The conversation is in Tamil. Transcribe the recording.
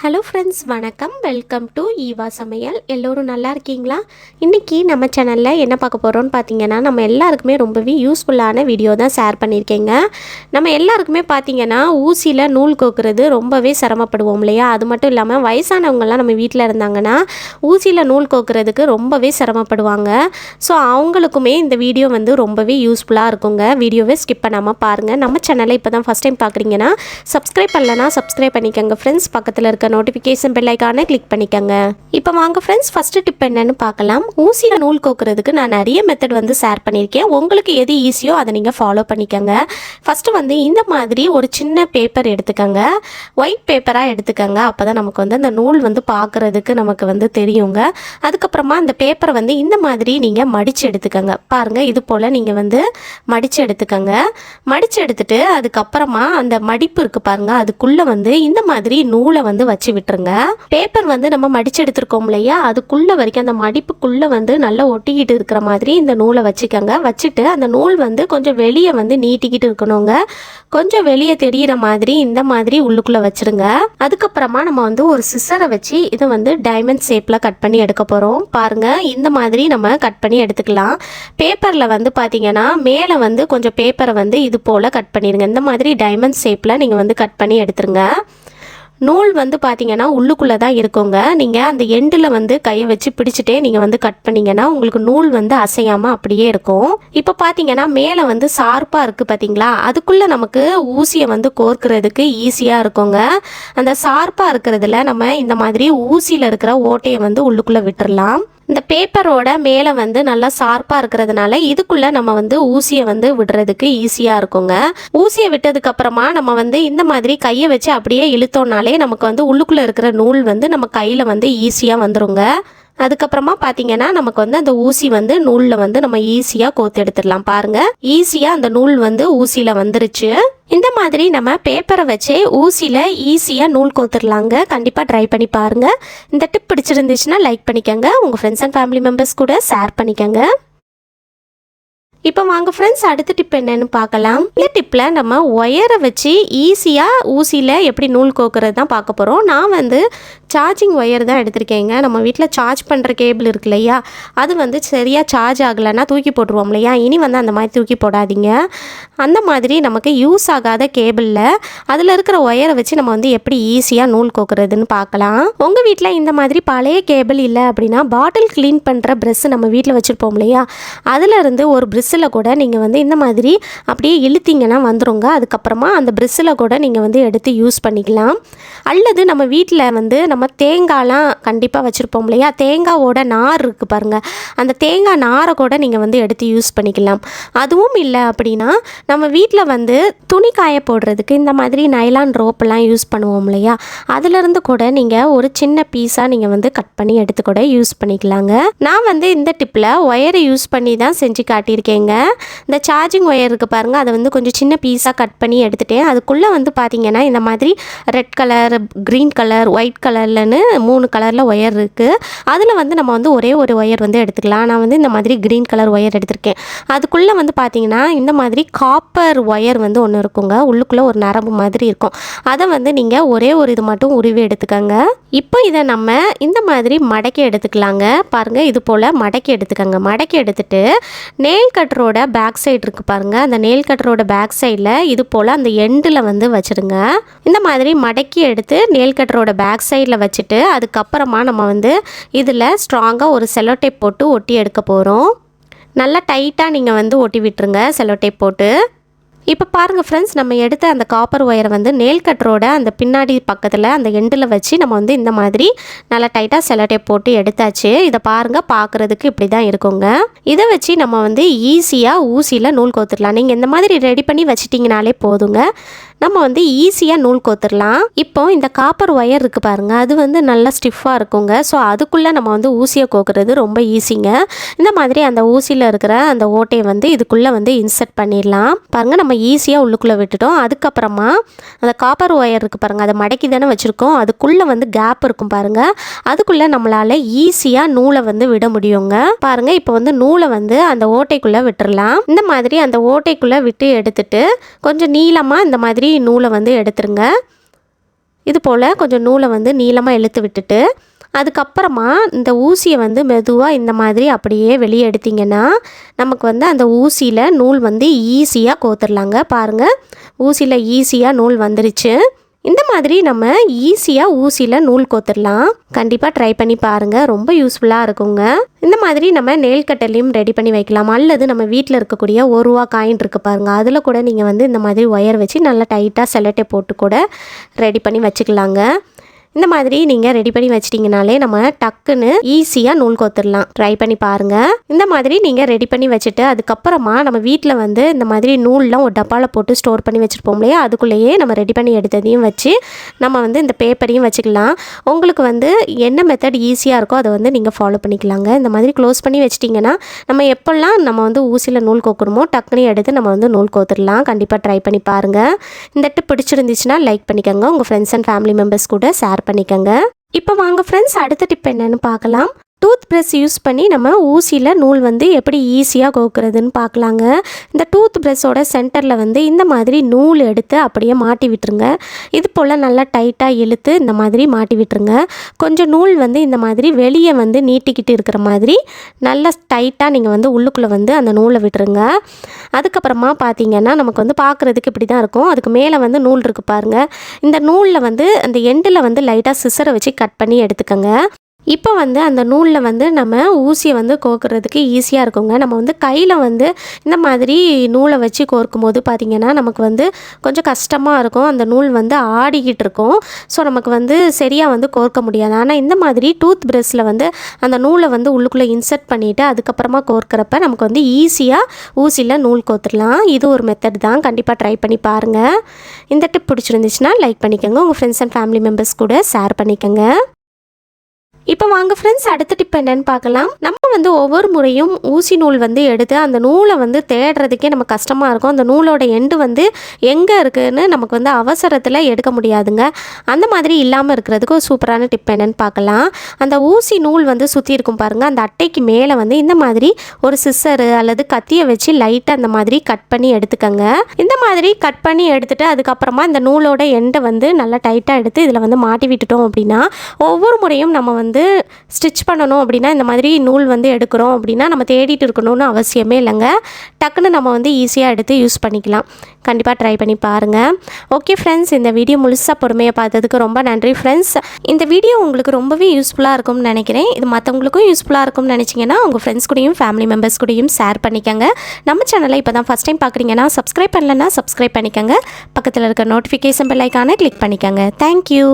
ஹலோ ஃப்ரெண்ட்ஸ் வணக்கம். வெல்கம் டு ஈவா சமையல் எல்லோரும் நல்லா இருக்கீங்களா? இன்றைக்கி நம்ம சேனலில் என்ன பார்க்க போகிறோம்னு பார்த்தீங்கன்னா நம்ம எல்லாருக்குமே ரொம்பவே யூஸ்ஃபுல்லான வீடியோ தான் ஷேர் பண்ணியிருக்கேங்க. நம்ம எல்லாருக்குமே பார்த்தீங்கன்னா ஊசியில் நூல் கோக்குறது ரொம்பவே சிரமப்படுவோம் இல்லையா? அது மட்டும் இல்லாமல் வயசானவங்கள்லாம் நம்ம வீட்டில் இருந்தாங்கன்னா ஊசியில் நூல் கோக்குறதுக்கு ரொம்பவே சிரமப்படுவாங்க. ஸோ அவங்களுக்குமே இந்த வீடியோ வந்து ரொம்பவே யூஸ்ஃபுல்லாக இருக்குங்க. வீடியோவை ஸ்கிப் பண்ணாமல் பாருங்கள் நம்ம சேனலை இப்போ தான் ஃபஸ்ட் டைம் பார்க்குறீங்கன்னா சப்ஸ்கிரைப் பண்ணலனா சப்ஸ்கிரைப் பண்ணிக்கோங்க ஃப்ரெண்ட்ஸ் பக்கத்தில் இருக்க நோட்டிஃபிகேஷன் பெல்லைக்கான கிளிக் பண்ணிக்கோங்க. இப்போ வாங்க ஃப்ரெண்ட்ஸ் ஃபஸ்ட்டு டிப் என்னன்னு பார்க்கலாம். ஊசியில் நூல் கோக்குறதுக்கு நான் நிறைய மெத்தட் வந்து ஷேர் பண்ணியிருக்கேன். உங்களுக்கு எது ஈஸியோ அதை நீங்கள் ஃபாலோ பண்ணிக்கோங்க. ஃபஸ்ட்டு வந்து இந்த மாதிரி ஒரு சின்ன பேப்பர் எடுத்துக்கோங்க. ஒயிட் பேப்பராக எடுத்துக்கோங்க. அப்போ தான் நமக்கு வந்து அந்த நூல் வந்து பார்க்குறதுக்கு நமக்கு வந்து தெரியுங்க. அதுக்கப்புறமா அந்த பேப்பரை வந்து இந்த மாதிரி நீங்கள் மடித்து எடுத்துக்கோங்க. பாருங்கள் இது போல் நீங்கள் வந்து மடித்து எடுத்துக்கோங்க. மடித்து எடுத்துட்டு அதுக்கப்புறமா அந்த மடிப்பு இருக்குது பாருங்கள் அதுக்குள்ளே வந்து இந்த மாதிரி நூலை வந்து வச்சு விட்டுருங்க. பேப்பர் வந்து நம்ம மடிச்சு எடுத்திருக்கோம் இல்லையா? அதுக்குள்ளே வரைக்கும் அந்த மடிப்புக்குள்ளே வந்து நல்லா ஒட்டிக்கிட்டு இருக்கிற மாதிரி இந்த நூலை வச்சுக்கோங்க. வச்சுட்டு அந்த நூல் வந்து கொஞ்சம் வெளியே வந்து நீட்டிக்கிட்டு இருக்கணுங்க. கொஞ்சம் வெளியே தெரியிற மாதிரி இந்த மாதிரி உள்ளுக்குள்ளே வச்சுருங்க. அதுக்கப்புறமா நம்ம வந்து ஒரு சிசரை வச்சு இதை வந்து டைமண்ட் ஷேப்பில் கட் பண்ணி எடுக்க போகிறோம் பாருங்கள் இந்த மாதிரி நம்ம கட் பண்ணி எடுத்துக்கலாம். பேப்பரில் வந்து பார்த்தீங்கன்னா மேலே வந்து கொஞ்சம் பேப்பரை வந்து இது போல் கட் பண்ணிடுங்க இந்த மாதிரி டைமண்ட் ஷேப்பில் நீங்கள் வந்து கட் பண்ணி எடுத்துருங்க. நூல் வந்து பார்த்தீங்கன்னா உள்ளுக்குள்ளே தான் இருக்குங்க. நீங்கள் அந்த எண்டில் வந்து கையை வச்சு பிடிச்சிட்டே நீங்கள் வந்து கட் பண்ணிங்கன்னா உங்களுக்கு நூல் வந்து அசையாமல் அப்படியே இருக்கும். இப்போ பார்த்தீங்கன்னா மேலே வந்து சார்பாக இருக்குது பார்த்தீங்களா அதுக்குள்ளே நமக்கு ஊசியை வந்து கோர்க்கிறதுக்கு ஈஸியாக இருக்குங்க. அந்த சார்பாக இருக்கிறதுல நம்ம இந்த மாதிரி ஊசியில் இருக்கிற ஓட்டையை வந்து உள்ளுக்குள்ளே விட்டுடலாம் இந்த பேப்பரோட மேலே வந்து நல்லா ஷார்ப்பாக இருக்கிறதுனால இதுக்குள்ளே நம்ம வந்து ஊசியை வந்து விடுறதுக்கு ஈஸியாக இருக்குங்க. ஊசியை விட்டதுக்கு அப்புறமா நம்ம வந்து இந்த மாதிரி கையை வச்சு அப்படியே இழுத்தோம்னாலே நமக்கு வந்து உள்ளுக்குள்ளே இருக்கிற நூல் வந்து நம்ம கையில் வந்து ஈஸியாக வந்துருங்க. அதுக்கப்புறமா பார்த்தீங்கன்னா நமக்கு வந்து அந்த ஊசி வந்து நூலில் வந்து நம்ம ஈஸியாக கோத்து எடுத்துடலாம் பாருங்கள் ஈஸியாக அந்த நூல் வந்து ஊசியில் வந்துருச்சு. இந்த மாதிரி நம்ம பேப்பரை வச்சே ஊசியில் ஈஸியாக நூல் கோத்துடலாங்க கண்டிப்பாக ட்ரை பண்ணி பாருங்க. இந்த டிப் பிடிச்சிருந்துச்சுன்னா லைக் பண்ணிக்கோங்க. உங்கள் ஃப்ரெண்ட்ஸ் அண்ட் ஃபேமிலி மெம்பர்ஸ் கூட ஷேர் பண்ணிக்கோங்க. இப்போ வாங்க ஃப்ரெண்ட்ஸ் அடுத்த டிப் என்னன்னு பார்க்கலாம். இந்த டிப்பில் நம்ம ஒயரை வச்சு ஈஸியாக ஊசியில் எப்படி நூல் கோக்குறது தான் பார்க்க போகிறோம் நான் வந்து சார்ஜிங் ஒயர் தான் எடுத்திருக்கேங்க. நம்ம வீட்டில் சார்ஜ் பண்ணுற கேபிள் இருக்கு இல்லையா? அது வந்து சரியாக சார்ஜ் ஆகலைன்னா தூக்கி போட்டுருவோம் இல்லையா? இனி வந்து அந்த மாதிரி தூக்கி போடாதீங்க. அந்த மாதிரி நமக்கு யூஸ் ஆகாத கேபிளில் அதில் இருக்கிற ஒயரை வச்சு நம்ம வந்து எப்படி ஈஸியாக நூல் கோக்குறதுன்னு பார்க்கலாம். உங்கள் வீட்டில் இந்த மாதிரி பழைய கேபிள் இல்லை அப்படின்னா பாட்டில் க்ளீன் பண்ணுற ப்ரெஸ் நம்ம வீட்டில் வச்சுருப்போம் இல்லையா? அதிலிருந்து ஒரு ப்ரிஸ்ஸில் கூட நீங்கள் வந்து இந்த மாதிரி அப்படியே இழுத்தீங்கன்னா வந்துருங்க. அதுக்கப்புறமா அந்த ப்ரிஸ்ஸில் கூட நீங்கள் வந்து எடுத்து யூஸ் பண்ணிக்கலாம். அல்லது நம்ம வீட்டில் வந்து நம்ம நம்ம தேங்காய்லாம் கண்டிப்பாக வச்சுருப்போம் இல்லையா? தேங்காவோட நார் இருக்குது பாருங்கள் அந்த தேங்காய் நாரை கூட நீங்கள் வந்து எடுத்து யூஸ் பண்ணிக்கலாம். அதுவும் இல்லை அப்படின்னா நம்ம வீட்டில் வந்து துணி காய போடுறதுக்கு இந்த மாதிரி நைலான் ரோப்பெல்லாம் யூஸ் பண்ணுவோம் இல்லையா? அதுலேருந்து கூட நீங்கள் ஒரு சின்ன பீஸாக நீங்கள் வந்து கட் பண்ணி எடுத்து கூட யூஸ் பண்ணிக்கலாங்க. நான் வந்து இந்த டிப்பில் ஒயரை யூஸ் பண்ணி தான் செஞ்சு காட்டியிருக்கேங்க. இந்த சார்ஜிங் ஒயர் இருக்குது பாருங்கள் அதை வந்து கொஞ்சம் சின்ன பீஸாக கட் பண்ணி எடுத்துட்டேன். அதுக்குள்ளே வந்து பார்த்தீங்கன்னா இந்த மாதிரி red colour green colour white colour கலர்லன்னு மூணு கலரில் ஒயர் இருக்குது அதில் வந்து நம்ம வந்து ஒரே ஒரு ஒயர் வந்து எடுத்துக்கலாம். நான் வந்து இந்த மாதிரி க்ரீன் கலர் ஒயர் எடுத்திருக்கேன். அதுக்குள்ளே வந்து பார்த்திங்கன்னா இந்த மாதிரி காப்பர் ஒயர் வந்து ஒன்று இருக்குங்க. உள்ளுக்குள்ளே ஒரு நரம்பு மாதிரி இருக்கும். அதை வந்து நீங்கள் ஒரே ஒரு இது மட்டும் உருவி எடுத்துக்கோங்க. இப்போ இதை நம்ம இந்த மாதிரி மடக்கி எடுத்துக்கலாங்க. பாருங்கள் இது போல் மடக்கி எடுத்துக்கோங்க. மடக்கி எடுத்துட்டு நெயில் கட்டரோட பேக் சைடு இருக்குது பாருங்கள் அந்த நெயில் கட்டரோட பேக் சைடில் இது போல் அந்த எண்டில் வந்து வச்சுருங்க. இந்த மாதிரி மடக்கி எடுத்து நெயில் கட்டரோட பேக் சைடில் வச்சுட்டு அதுக்கப்புறமா நம்ம வந்து இதில் ஸ்ட்ராங்காக ஒரு செலோடேப் போட்டு ஒட்டி எடுக்க போகிறோம் நல்லா டைட்டாக நீங்கள் வந்து ஒட்டி விட்டுருங்க செலோடேப் போட்டு. இப்போ பாருங்கள் ஃப்ரெண்ட்ஸ் நம்ம எடுத்த அந்த காப்பர் ஒயரை வந்து நெயில் கட்டரோட அந்த பின்னாடி பக்கத்தில் அந்த எண்டில் வச்சு நம்ம வந்து இந்த மாதிரி நல்லா டைட்டாக செலட்டை போட்டு எடுத்தாச்சு. இதை பாருங்கள் பார்க்குறதுக்கு இப்படி தான் இருக்குங்க. இதை வச்சு நம்ம வந்து ஈஸியாக ஊசியில் நூல் கோத்துடலாம். நீங்கள் இந்த மாதிரி ரெடி பண்ணி வச்சிட்டிங்கனாலே போதுங்க. நம்ம வந்து ஈஸியாக நூல் கோத்துடலாம் இப்போ இந்த காப்பர் ஒயர் இருக்குது பாருங்க அது வந்து நல்லா ஸ்டிஃபாக இருக்குங்க. ஸோ அதுக்குள்ளே நம்ம வந்து ஊசியை கோக்குறது ரொம்ப ஈஸிங்க இந்த மாதிரி அந்த ஊசியில் இருக்கிற அந்த ஓட்டையை வந்து இதுக்குள்ளே வந்து இன்சர்ட் பண்ணிடலாம் பாருங்கள் நம்ம ஈஸியாக உள்ளுக்குள்ளே விட்டுட்டோம். அதுக்கப்புறமா அந்த காப்பர் ஒயர் இருக்குது பாருங்கள் அதை மடக்கி தானே வச்சுருக்கோம். அதுக்குள்ளே வந்து கேப் இருக்கும் பாருங்கள் அதுக்குள்ளே நம்மளால் ஈஸியாக நூலை வந்து விட முடியுங்க. பாருங்கள் இப்போ வந்து நூலை வந்து அந்த ஓட்டைக்குள்ளே விட்டுடலாம் இந்த மாதிரி அந்த ஓட்டைக்குள்ளே விட்டு எடுத்துட்டு கொஞ்சம் நீளமாக இந்த மாதிரி நூலை வந்து எடுத்துருங்க. இது போல் கொஞ்சம் நூலை வந்து நீளமாக இழுத்து விட்டுட்டு அதுக்கப்புறமா இந்த ஊசியை வந்து மெதுவாக இந்த மாதிரி அப்படியே வெளியே எடுத்திங்கன்னா நமக்கு வந்து அந்த ஊசியில் நூல் வந்து ஈஸியாக கோத்துடலாங்க பாருங்கள் ஊசியில் ஈஸியாக நூல் வந்துருச்சு. இந்த மாதிரி நம்ம ஈஸியாக ஊசியில் நூல் கோத்துடலாம் கண்டிப்பாக ட்ரை பண்ணி பாருங்கள் ரொம்ப யூஸ்ஃபுல்லாக இருக்குங்க. இந்த மாதிரி நம்ம நெயில் கட்டலையும் ரெடி பண்ணி வைக்கலாம். அல்லது நம்ம வீட்டில் இருக்கக்கூடிய ஒரு ரூபா காயின் இருக்குது பாருங்கள் அதில் கூட நீங்கள் வந்து இந்த மாதிரி ஒயர் வச்சு நல்லா டைட்டாக செலட்டை போட்டு கூட ரெடி பண்ணி வச்சுக்கலாங்க. இந்த மாதிரி நீங்கள் ரெடி பண்ணி வச்சிட்டிங்கனாலே நம்ம டக்குன்னு ஈஸியாக நூல் கோத்துடலாம் ட்ரை பண்ணி பாருங்கள் இந்த மாதிரி நீங்கள் ரெடி பண்ணி வச்சுட்டு அதுக்கப்புறமா நம்ம வீட்டில் வந்து இந்த மாதிரி நூல்லாம் ஒரு டப்பாவில் போட்டு ஸ்டோர் பண்ணி வச்சுருப்போம் இல்லையா? அதுக்குள்ளேயே நம்ம ரெடி பண்ணி எடுத்ததையும் வச்சு நம்ம வந்து இந்த பேப்பரையும் வச்சுக்கலாம். உங்களுக்கு வந்து என்ன மெத்தட் ஈஸியாக இருக்கோ அதை வந்து நீங்கள் ஃபாலோ பண்ணிக்கலாங்க. இந்த மாதிரி க்ளோஸ் பண்ணி வச்சிட்டிங்கன்னா நம்ம எப்போல்லாம் நம்ம வந்து ஊசியில் நூல் கோக்கணுமோ டக்குனு எடுத்து நம்ம வந்து நூல் கோத்துடலாம் கண்டிப்பாக ட்ரை பண்ணி பாருங்கள் இந்த டிப் பிடிச்சிருந்துச்சுன்னா லைக் பண்ணிக்கோங்க. உங்கள் ஃப்ரெண்ட்ஸ் அண்ட் ஃபேமிலி மெம்பர்ஸ் கூட ஷேர் பண்ணிக்கோங்க. இப்போ வாங்க ஃப்ரெண்ட்ஸ் அடுத்த டிப் என்னன்னு பார்க்கலாம். டூத் ப்ரஷ் யூஸ் பண்ணி நம்ம ஊசியில் நூல் வந்து எப்படி ஈஸியாக கோக்குறதுன்னு பார்க்கலாங்க இந்த டூத் ப்ரஷ்ஷோட சென்டரில் வந்து இந்த மாதிரி நூல் எடுத்து அப்படியே மாட்டி விட்டுருங்க. இது போல் நல்லா டைட்டாக இழுத்து இந்த மாதிரி மாட்டி விட்டுருங்க. கொஞ்சம் நூல் வந்து இந்த மாதிரி வெளியே வந்து நீட்டிக்கிட்டு இருக்கிற மாதிரி நல்லா டைட்டாக நீங்கள் வந்து உள்ளுக்குள்ளே வந்து அந்த நூலை விட்டுருங்க. அதுக்கப்புறமா பார்த்தீங்கன்னா நமக்கு வந்து பார்க்குறதுக்கு இப்படி தான் இருக்கும். அதுக்கு மேலே வந்து நூல் இருக்குது பாருங்கள் இந்த நூலில் வந்து அந்த எண்டில் வந்து லைட்டாக சிசரை வச்சு கட் பண்ணி எடுத்துக்கோங்க. இப்போ வந்து அந்த நூலில் வந்து நம்ம ஊசியை வந்து கோக்குறதுக்கு ஈஸியாக இருக்குங்க. நம்ம வந்து கையில் வந்து இந்த மாதிரி நூலை வச்சு கோர்க்கும் போது பார்த்திங்கன்னா நமக்கு வந்து கொஞ்சம் கஷ்டமாக இருக்கும். அந்த நூல் வந்து ஆடிக்கிட்டு இருக்கும். ஸோ நமக்கு வந்து சரியாக வந்து கோர்க்க முடியாது. ஆனால் இந்த மாதிரி டூத் ப்ரஷ்ஷில் வந்து அந்த நூலை வந்து உள்ளுக்குள்ளே இன்சர்ட் பண்ணிவிட்டு அதுக்கப்புறமா கோர்க்கிறப்ப நமக்கு வந்து ஈஸியாக ஊசியில் நூல் கோத்துடலாம் இது ஒரு மெத்தட் தான். கண்டிப்பாக ட்ரை பண்ணி பாருங்கள் இந்த டிப் பிடிச்சிருந்துச்சுன்னா லைக் பண்ணிக்கோங்க. உங்கள் ஃப்ரெண்ட்ஸ் அண்ட் ஃபேமிலி மெம்பர்ஸ் கூட ஷேர் பண்ணிக்கோங்க. இப்போ வாங்க ஃப்ரெண்ட்ஸ் அடுத்த டிப் என்னன்னு பார்க்கலாம். நம்ம வந்து ஒவ்வொரு முறையும் ஊசி நூல் வந்து எடுத்து அந்த நூலை வந்து தேடுறதுக்கே நம்ம கஷ்டமாக இருக்கும். அந்த நூலோட எண்டு வந்து எங்கே இருக்குதுன்னு நமக்கு வந்து அவசரத்தில் எடுக்க முடியாதுங்க. அந்த மாதிரி இல்லாமல் இருக்கிறதுக்கு ஒரு சூப்பரான டிப் என்னென்னு பார்க்கலாம். அந்த ஊசி நூல் வந்து சுற்றி இருக்கும் பாருங்கள் அந்த அட்டைக்கு மேலே வந்து இந்த மாதிரி ஒரு சிஸ்ஸரு அல்லது கத்தியை வச்சு லைட்டாக அந்த மாதிரி கட் பண்ணி எடுத்துக்கோங்க. இந்த மாதிரி கட் பண்ணி எடுத்துட்டு அதுக்கப்புறமா இந்த நூலோட எண்டை வந்து நல்லா டைட்டாக எடுத்து இதில் வந்து மாட்டி விட்டுட்டோம் அப்படின்னா ஒவ்வொரு முறையும் நம்ம வந்து ஸ்டிச் பண்ணணும் அப்படின்னா இந்த மாதிரி நூல் வந்து வந்து எடுக்கிறோம் அப்படின்னா நம்ம தேடிட்டு இருக்கணும்னு அவசியமே இல்லைங்க. டக்குன்னு நம்ம வந்து ஈஸியாக எடுத்து யூஸ் பண்ணிக்கலாம். கண்டிப்பாக ட்ரை பண்ணி பாருங்கள் ஓகே ஃப்ரெண்ட்ஸ் இந்த வீடியோ முழுசாக பொறுமையாக பார்த்ததுக்கு ரொம்ப நன்றி ஃப்ரெண்ட்ஸ் இந்த வீடியோ உங்களுக்கு ரொம்பவே யூஸ்ஃபுல்லாக இருக்கும்னு நினைக்கிறேன். இது மற்றவங்களுக்கும் யூஸ்ஃபுல்லாக இருக்கும்னு நினச்சிங்கன்னா உங்கள் ஃப்ரெண்ட்ஸ் கூடயும் ஃபேமிலி மெம்பர்ஸ் கூடயும் ஷேர் பண்ணிக்கோங்க. நம்ம சேனலை இப்போ தான் ஃபஸ்ட் டைம் பார்க்குறீங்கன்னா சப்ஸ்கிரைப் பண்ணலன்னா சப்ஸ்கிரைப் பண்ணிக்கோங்க. பக்கத்தில் இருக்க நோட்டிஃபிகேஷன் பெல் ஐக்கானை கிளிக் பண்ணிக்கோங்க. Thank you